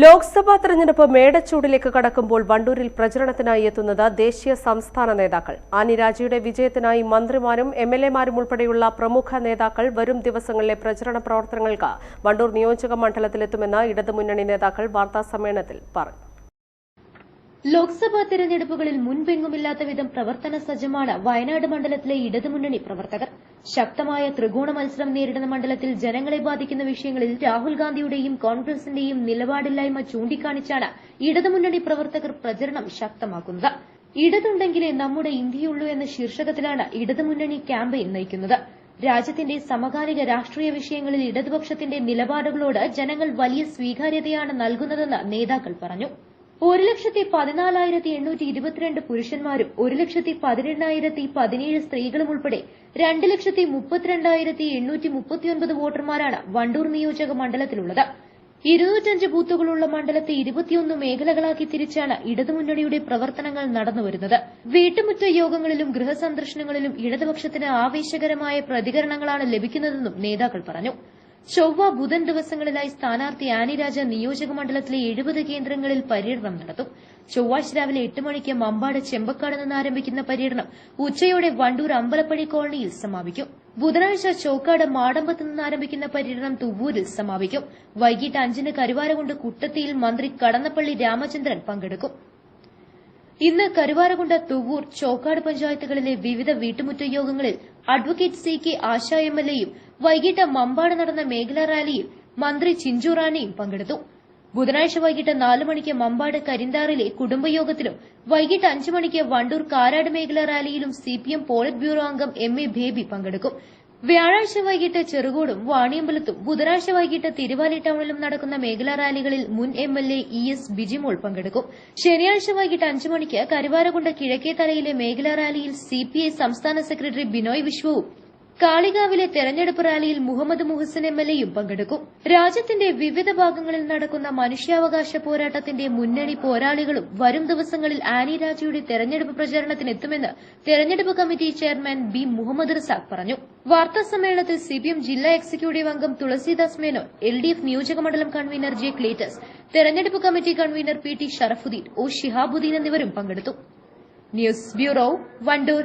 ലോക്സഭാ തെരഞ്ഞെടുപ്പ് മേടച്ചൂടിലേക്ക് കടക്കുമ്പോൾ വണ്ടൂരിൽ പ്രചരണത്തിനായി എത്തുന്നത് ദേശീയ സംസ്ഥാന നേതാക്കൾ. ആനി രാജയുടെ വിജയത്തിനായി മന്ത്രിമാരും എം എൽ എമാരും ഉൾപ്പെടെയുള്ള പ്രമുഖ നേതാക്കൾ വരും ദിവസങ്ങളിലെ പ്രചരണ പ്രവർത്തനങ്ങൾക്ക് വണ്ടൂർ നിയോജക മണ്ഡലത്തിലെത്തുമെന്ന് ഇടതുമുന്നണി നേതാക്കൾ വാർത്താസമ്മേളനത്തിൽ പറഞ്ഞു. ലോക്സഭാ തെരഞ്ഞെടുപ്പുകളിൽ മുൻപെങ്ങുമില്ലാത്ത വിധം പ്രവർത്തന സജ്ജമാണ് വയനാട് മണ്ഡലത്തിലെ ഇടതുമുന്നണി പ്രവർത്തകർ. ശക്തമായ ത്രികോണ മത്സരം നേരിടുന്ന മണ്ഡലത്തിൽ ജനങ്ങളെ ബാധിക്കുന്ന വിഷയങ്ങളിൽ രാഹുൽ ഗാന്ധിയുടെയും കോൺഗ്രസിന്റെയും നിലപാടില്ലായ്മ ചൂണ്ടിക്കാണിച്ചാണ് ഇടതുമുന്നണി പ്രവർത്തകർ പ്രചരണം ശക്തമാക്കുന്നത്. ഇടതുണ്ടെങ്കിലേ നമ്മുടെ ഇന്ത്യയുള്ളൂ എന്ന ശീർഷകത്തിലാണ് ഇടതുമുന്നണി ക്യാമ്പയിൻ നയിക്കുന്നത്. രാജ്യത്തിന്റെ സമകാലിക രാഷ്ട്രീയ വിഷയങ്ങളിൽ ഇടതുപക്ഷത്തിന്റെ നിലപാടുകളോട് ജനങ്ങൾ വലിയ സ്വീകാര്യതയാണ് നൽകുന്നതെന്ന് നേതാക്കൾ പറഞ്ഞു. ഒരു ലക്ഷത്തി പതിനാലായിരത്തി എണ്ണൂറ്റി ഇരുപത്തിരണ്ട് പുരുഷന്മാരും ഒരു ലക്ഷത്തി പതിനെണ്ണായിരത്തി പതിനേഴ് സ്ത്രീകളും ഉൾപ്പെടെ രണ്ട് ലക്ഷത്തി മുപ്പത്തിരണ്ടായിരത്തി എണ്ണൂറ്റി മുപ്പത്തിയൊൻപത് വോട്ടർമാരാണ് വണ്ടൂർ നിയോജക മണ്ഡലത്തിലുള്ളത്. ഇരുന്നൂറ്റഞ്ച് ബൂത്തുകളുള്ള മണ്ഡലത്തെ ഇരുപത്തിയൊന്ന് മേഖലകളാക്കി തിരിച്ചാണ് ഇടതുമുന്നണിയുടെ പ്രവർത്തനങ്ങൾ നടന്നുവരുന്നത്. വീട്ടുമുറ്റ യോഗങ്ങളിലും ഗൃഹസന്ദർശനങ്ങളിലും ഇടതുപക്ഷത്തിന് ആവേശകരമായ പ്രതികരണങ്ങളാണ് ലഭിക്കുന്നതെന്നും നേതാക്കൾ പറഞ്ഞു. ചൊവ്വ ബുധൻ ദിവസങ്ങളിലായി സ്ഥാനാർത്ഥി ആനി രാജ നിയോജക മണ്ഡലത്തിലെ എഴുപത് കേന്ദ്രങ്ങളിൽ പര്യടനം നടത്തും. ചൊവ്വാഴ്ച രാവിലെ എട്ട് മണിക്ക് മമ്പാട് ചെമ്പക്കാട് നിന്ന് ആരംഭിക്കുന്ന പര്യടനം ഉച്ചയോടെ വണ്ടൂർ അമ്പലപ്പടി കോളനിയിൽ സമാപിക്കും. ബുധനാഴ്ച ചോക്കാട് മാടമ്പത്ത് നിന്ന് ആരംഭിക്കുന്ന പര്യടനം തുവ്വൂരിൽ സമാപിക്കും. വൈകിട്ട് അഞ്ചിന് കരുവാരകുണ്ട് കുട്ടത്തിയിൽ മന്ത്രി കടന്നപ്പള്ളി രാമചന്ദ്രൻ പങ്കെടുക്കും. ഇന്ന് കരുവാരകുണ്ട് തുവൂർ ചോക്കാട് പഞ്ചായത്തുകളിലെ വിവിധ വീട്ടുമുറ്റ യോഗങ്ങളിൽ advocate C K Asha M L എയും വൈകിട്ട് മമ്പാട് നടന്ന മേഖലാ റാലിയിൽ മന്ത്രി ചിഞ്ചു റാണിയും പങ്കെടുത്തു. ബുധനാഴ്ച വൈകിട്ട് നാല് മണിക്ക് മമ്പാട് കരിന്താറിലെ കുടുംബയോഗത്തിലും വൈകിട്ട് അഞ്ചു മണിക്ക് വണ്ടൂർ കാരാട് മേഖലാ റാലിയിലും സിപിഎം പോളിറ്റ് ബ്യൂറോ അംഗം എം എ ബേബി പങ്കെടുക്കും. വ്യാഴാഴ്ച വൈകിട്ട് ചെറുകോടും വാണിയമ്പലത്തും ബുധനാഴ്ച വൈകിട്ട് തിരുവാലി ടൌണിലും നടക്കുന്ന മേഖലാ റാലികളിൽ മുൻ M L A E S Bijimol പങ്കെടുക്കും. ശനിയാഴ്ച വൈകിട്ട് അഞ്ചു മണിക്ക് കരുവാരകുണ്ട് കിഴക്കേത്തലയിലെ മേഖലാ റാലിയിൽ സിപിഐ സംസ്ഥാന സെക്രട്ടറി ബിനോയ് വിശ്വവും കാളികാവിലെ തെരഞ്ഞെടുപ്പ് റാലിയിൽ മുഹമ്മദ് മുഹസിൻ എം എൽ എയും പങ്കെടുക്കും. രാജ്യത്തിന്റെ വിവിധ ഭാഗങ്ങളിൽ നടക്കുന്ന മനുഷ്യാവകാശ പോരാട്ടത്തിന്റെ മുന്നണി പോരാളികളും വരും ദിവസങ്ങളിൽ ആനി രാജയുടെ തെരഞ്ഞെടുപ്പ് പ്രചരണത്തിനെത്തുമെന്ന് തെരഞ്ഞെടുപ്പ് committee chairman B Muhammad Razak പറഞ്ഞു. വാർത്താ സമ്മേളനത്തിൽ സിപിഎം ജില്ലാ എക്സിക്യൂട്ടീവ് അംഗം Thulasidas Menon L D F നിയോജകമണ്ഡലം കൺവീനർ ജെ ക്ലേറ്റസ് തെരഞ്ഞെടുപ്പ് committee convener P T Sharafuddin O Shihabuddin എന്നിവരും പങ്കെടുത്തു. News bureau Wandoor.